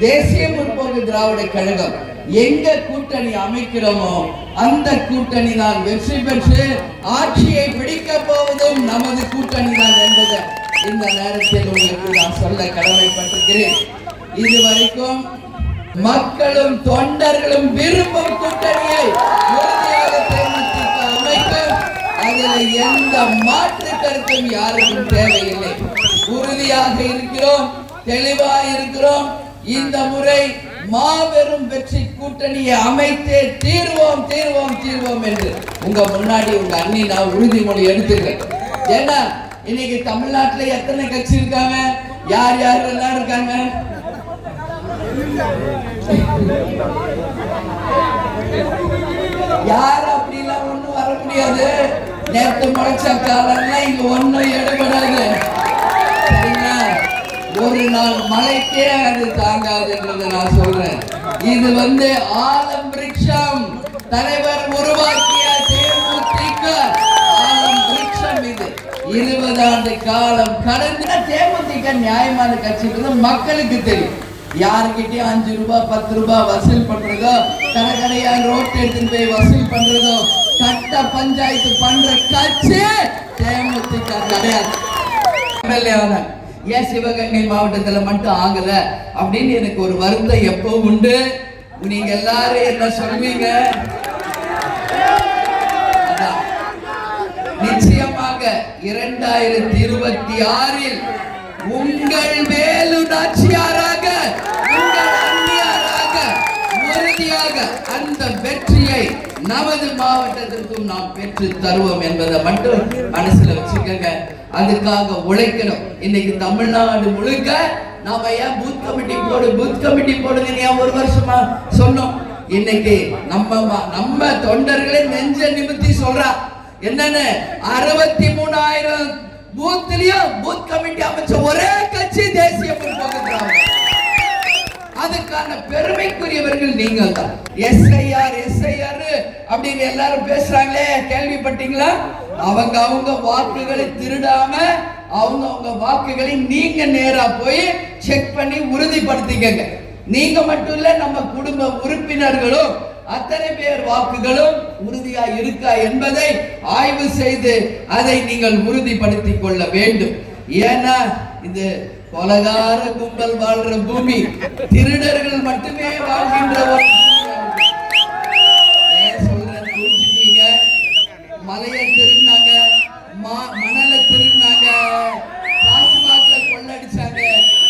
தேசிய முற்போக்கு திராவிட கழகம் எங்க கூட்டணி அமைக்கிறோமோ அந்த கூட்டணி தான் வெற்றி பெற்று ஆட்சியை பிடிக்க போவதும் நமது கூட்டணி தான் என்பதை இந்த நேரத்தில் உங்களுக்கு நான் சொல்ல கடமைப்பட்டிருக்கிறேன். இதுவரைக்கும் மக்களும் தொண்டர்களும் விரும்பும் கூட்டணியை உறுதியாக அமைக்கும் அதில் எந்த மாற்று கருத்தும் யாருக்கும் தேவையில்லை. உறுதியாக இருக்கிறோம் தெளிவாக இருக்கிறோம் இந்த முறை மாபெரும் வெற்றி கூட்டணியை அமைத்தே தீர்வோம் தீர்வோம் தீர்வோம் என்று உங்க முன்னாடி உங்க அண்ணி நான் உறுதிமொழி எடுத்துக்கிறேன். ஏன்னா இன்னைக்கு தமிழ்நாட்டுல எத்தனை கட்சி இருக்காங்க? யார் யார் எல்லாம் இருக்காங்க? யார் அப்படிலாம் ஒண்ணும் வர முடியாது. நேற்று முளைச்ச காலம்லாம் இங்க ஒண்ணும் எடுபடாது ஆனால் மலைக்கே மழைக்கே அது தாங்காதுன்றதை நான் சொல்றேன். இது வந்து ஆலம் விரக்ஷம் தலைவர் உருவாக்கிய தேமுதிக ஆலம் விரக்ஷம் இது. இருபது ஆண்டு காலம் கடந்த தேமுதிக நியாயமான கட்சின்றது மக்களுக்கு தெரியும். யார்கிட்டயும் அஞ்சு ரூபாய் பத்து ரூபாய் வசூல் பண்றதோ கடை கடையா ரோட் எடுத்துட்டு போய் வசூல் பண்றதோ கட்ட பஞ்சாயத்து பண்ற கட்சி தேமுதிக கிடையாது. எம்எல்ஏ ஏன் சிவகங்கை மாவட்டத்துல மட்டும் ஆகல? அப்படின்னு எனக்கு ஒரு வருத்தம் எப்போ உண்டு. நீங்க எல்லாரும் என்ன சொல்வீங்க நிச்சயமாக இரண்டாயிரத்தி இருபத்தி ஆறில் உங்கள் வேலு நாச்சியாராக உங்கள் அந்நியாராக உறுதியாக அந்த வெற்றியை நமது மாவட்டத்திற்கும் நாம் பெற்று தருவோம் என்பதை மட்டும் மனசுல வச்சுக்கோங்க. அதுக்காக உழைக்கணும். இன்னைக்கு தமிழ்நாடு முழுக்க நாம ஏன் பூத் கமிட்டி போடு பூத் கமிட்டி போடுங்க ஏன் ஒரு வருஷமா சொன்னோம்? இன்னைக்கு நம்ம நம்ம தொண்டர்களே நெஞ்ச நிமித்தி சொல்றா. என்னன்னு? அறுபத்தி மூணாயிரம் பூத்லயும் பூத் கமிட்டி அமைச்ச ஒரே கட்சி தேசிய முற்போக்கு அதுக்கான பெருமைக்குரியவர்கள் நீங்கள் தான் எஸ்ஐஆர் எஸ்ஐஆர் அப்படின்னு எல்லாரும் பேசுறாங்களே கேள்விப்பட்டீங்களா? அவங்க அவங்க வாக்குகளை திருடாம அவங்க அவங்க வாக்குகளை நீங்க நேரா போய் செக் பண்ணி உறுதிப்படுத்திக்கங்க. நீங்க மட்டும் இல்ல நம்ம குடும்ப உறுப்பினர்களும் அத்தனை பேர் வாக்குகளும் உறுதியா இருக்கா என்பதை ஆய்வு செய்து அதை நீங்கள் உறுதிப்படுத்திக் கொள்ள வேண்டும். ஏன்னா இது கொலகார கும்பல் வாழ்ற பூமி. திருடர்கள் மட்டும் திருடினாங்க மா- மணலை திருடினாங்க டாஸ்மாக்ல கொள்ளடிச்சாங்க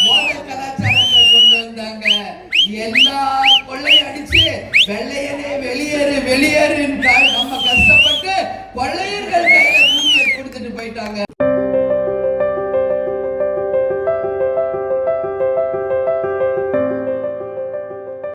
மோத கலாச்சாரத்தை கொண்டு வந்தாங்க. எல்லா கொள்ளையும் அடிச்சு வெள்ளையனே வெளியேறு வெளியேறுன்னு கா-